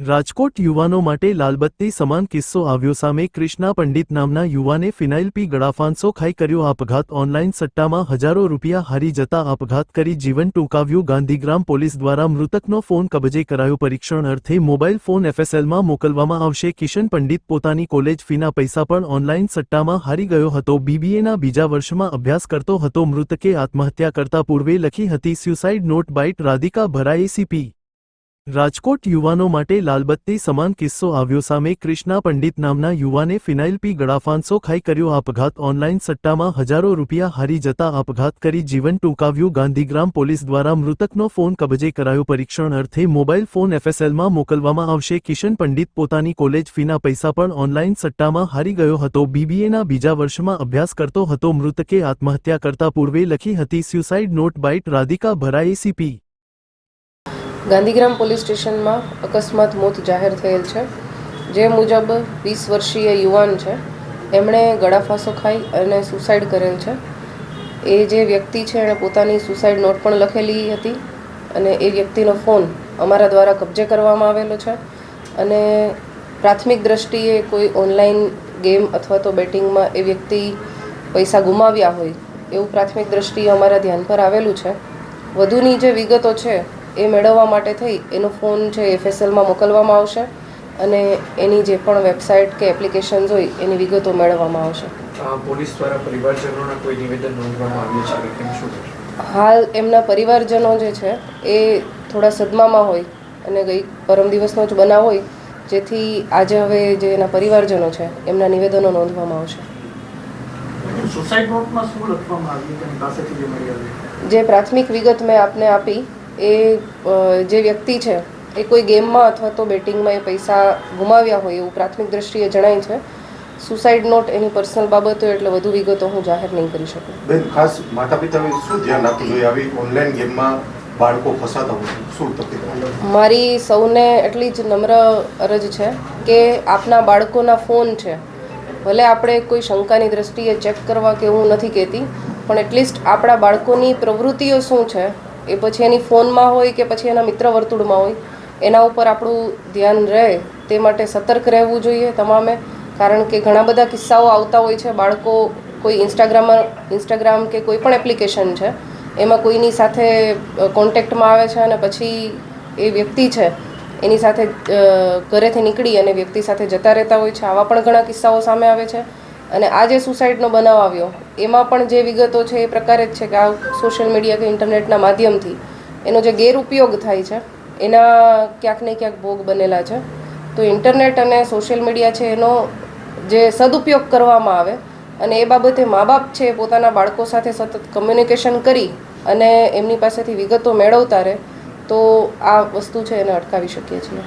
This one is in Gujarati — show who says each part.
Speaker 1: રાજકોટ યુવાનો માટે લાલબત્તી સમાન કિસ્સો આવ્યો સામે ક્રિષ્ના પંડિત નામના યુવાને ફિનાઇલ પી ગળાફાંસો ખાઈ કર્યો આપઘાત. ઓનલાઈન સટ્ટામાં હજારો રૂપિયા હારી જતા આપઘાત કરી જીવન ટૂંકાવ્યું. ગાંધીગ્રામ પોલીસ દ્વારા મૃતકનો ફોન કબજે કરાયો. પરીક્ષણ અર્થે મોબાઈલ ફોન એફએસએલમાં મોકલવામાં આવશે. કિશન પંડિત પોતાની કોલેજ ફીના પૈસા પણ ઓનલાઈન સટ્ટામાં હારી ગયો હતો. બીબીએના બીજા વર્ષમાં અભ્યાસ કરતો હતો. મૃતકે આત્મહત્યા કરતા પૂર્વે લખી હતી. Suicide note bite Radhika Bharai CP Rajkot યુવાનો માટે લાલબત્તી સમાન કિસ્સો આવ્યો સામે ક્રિષ્ના પંડિત નામના યુવાને ફિનાઇલ પી ગળાફાંસો ખાઈ કર્યો આપઘાત. ઓનલાઈન સટ્ટામાં હજારો રૂપિયા હારી જતા આપઘાત કરી જીવન ટૂંકાવ્યું. ગાંધીગ્રામ પોલીસ દ્વારા મૃતકનો ફોન કબજે કરાયો. પરીક્ષણ અર્થે મોબાઈલ ફોન એફએસએલમાં મોકલવામાં આવશે. કિશન પંડિત પોતાની કોલેજ ફીના પૈસા પણ ઓનલાઈન સટ્ટામાં હારી ગયો હતો. બીબીએના બીજા વર્ષમાં અભ્યાસ કરતો હતો. મૃતકે આત્મહત્યા કરતા પૂર્વે લખી હતી. Suicide note bite Radhika Bharai CP
Speaker 2: Gandhigram police સ્ટેશનમાં અકસ્માત મોત જાહેર થયેલ છે. જે મુજબ વીસ વર્ષીય યુવાન છે. એમણે ગળાફાંસો ખાઈ અને સુસાઇડ કરેલ છે. એ જે વ્યક્તિ છે, એણે પોતાની સુસાઇડ નોટ પણ લખેલી હતી અને એ વ્યક્તિનો ફોન અમારા દ્વારા કબજે કરવામાં આવેલો છે. અને પ્રાથમિક દ્રષ્ટિએ કોઈ ઓનલાઈન ગેમ અથવા તો બેટિંગમાં એ વ્યક્તિ પૈસા ગુમાવ્યા હોય એવું પ્રાથમિક દ્રષ્ટિએ અમારા ધ્યાન પર આવેલું છે. વધુની જે વિગતો છે એ મેળવવા માટે થઈ એનો ફોન છે એફએસએલમાં મોકલવામાં આવશે અને એની જે પણ વેબસાઇટ કે એપ્લિકેશન્સ હોય એની વિગતો મેળવવામાં આવશે.
Speaker 3: પોલીસ દ્વારા પરિવારજનોના કોઈ નિવેદન નોંધવામાં આવ્યું છે કે કેમ શું
Speaker 2: હાલ એમના પરિવારજનો જે છે એ થોડા સદમામાં હોય અને ગઈ પરમ દિવસનો જ બનાવ હોય જેથી આજે હવે જે એના પરિવારજનો છે એમના નિવેદનો નોંધવામાં આવશે.
Speaker 4: સુસાઇડ નોટમાં શું લખવામાં આવ્યું તેની પાસેથી જે મળી આવ્યું
Speaker 2: જે પ્રાથમિક વિગત મેં આપને આપી એ જે વ્યક્તિ છે એ કોઈ ગેમમાં અથવા તો બેટિંગમાં એ પૈસા ગુમાવ્યા હોય એવું પ્રાથમિક દ્રષ્ટિએ જણાય છે. સુસાઇડ નોટ એની પર્સનલ બાબતો એટલે વધુ વિગતો હું જાહેર નહીં કરી શકું.
Speaker 5: બેન ખાસ માતા પિતાએ શું ધ્યાન રાખવું જોઈએ? આવી ઓનલાઈન ગેમમાં બાળકો ફસાતા હોય શું તકલીફ
Speaker 2: મારી સૌને એટલી જ નમ્ર અરજ છે કે આપના બાળકોના ફોન છે. ભલે આપણે કોઈ શંકાની દ્રષ્ટિએ ચેક કરવા કે હું નથી કહેતી પણ એટલીસ્ટ આપણા બાળકોની પ્રવૃત્તિઓ શું છે? એ પછી એની ફોનમાં હોય કે પછી એના મિત્ર વર્તુળમાં હોય, એના ઉપર આપણું ધ્યાન રહે તે માટે સતર્ક રહેવું જોઈએ તમામે, કારણ કે ઘણા બધા કિસ્સાઓ આવતા હોય છે. બાળકો કોઈ ઇન્સ્ટાગ્રામમાં ઇન્સ્ટાગ્રામ કે કોઈ પણ એપ્લિકેશન છે, એમાં કોઈની સાથે કોન્ટેક્ટમાં આવે છે અને પછી એ વ્યક્તિ છે, એની સાથે ઘરેથી નીકળી અને વ્યક્તિ સાથે જતા રહેતા હોય છે. આવા પણ ઘણા કિસ્સાઓ સામે આવે છે. અને આ જે સુસાઇડનો બનાવ આવ્યો, એમાં પણ જે વિગતો છે એ પ્રકારે જ છે કે આ સોશિયલ મીડિયા કે ઇન્ટરનેટના માધ્યમથી એનો જે ગેરઉપયોગ થાય છે, એના ક્યાંક ને ક્યાંક ભોગ બનેલા છે. તો ઇન્ટરનેટ અને સોશિયલ મીડિયા છે એનો જે સદુપયોગ કરવામાં આવે અને એ બાબતે મા બાપ છે પોતાના બાળકો સાથે સતત કમ્યુનિકેશન કરી અને એમની પાસેથી વિગતો મેળવતા રહે, તો આ વસ્તુ છે એને અટકાવી શકીએ છીએ.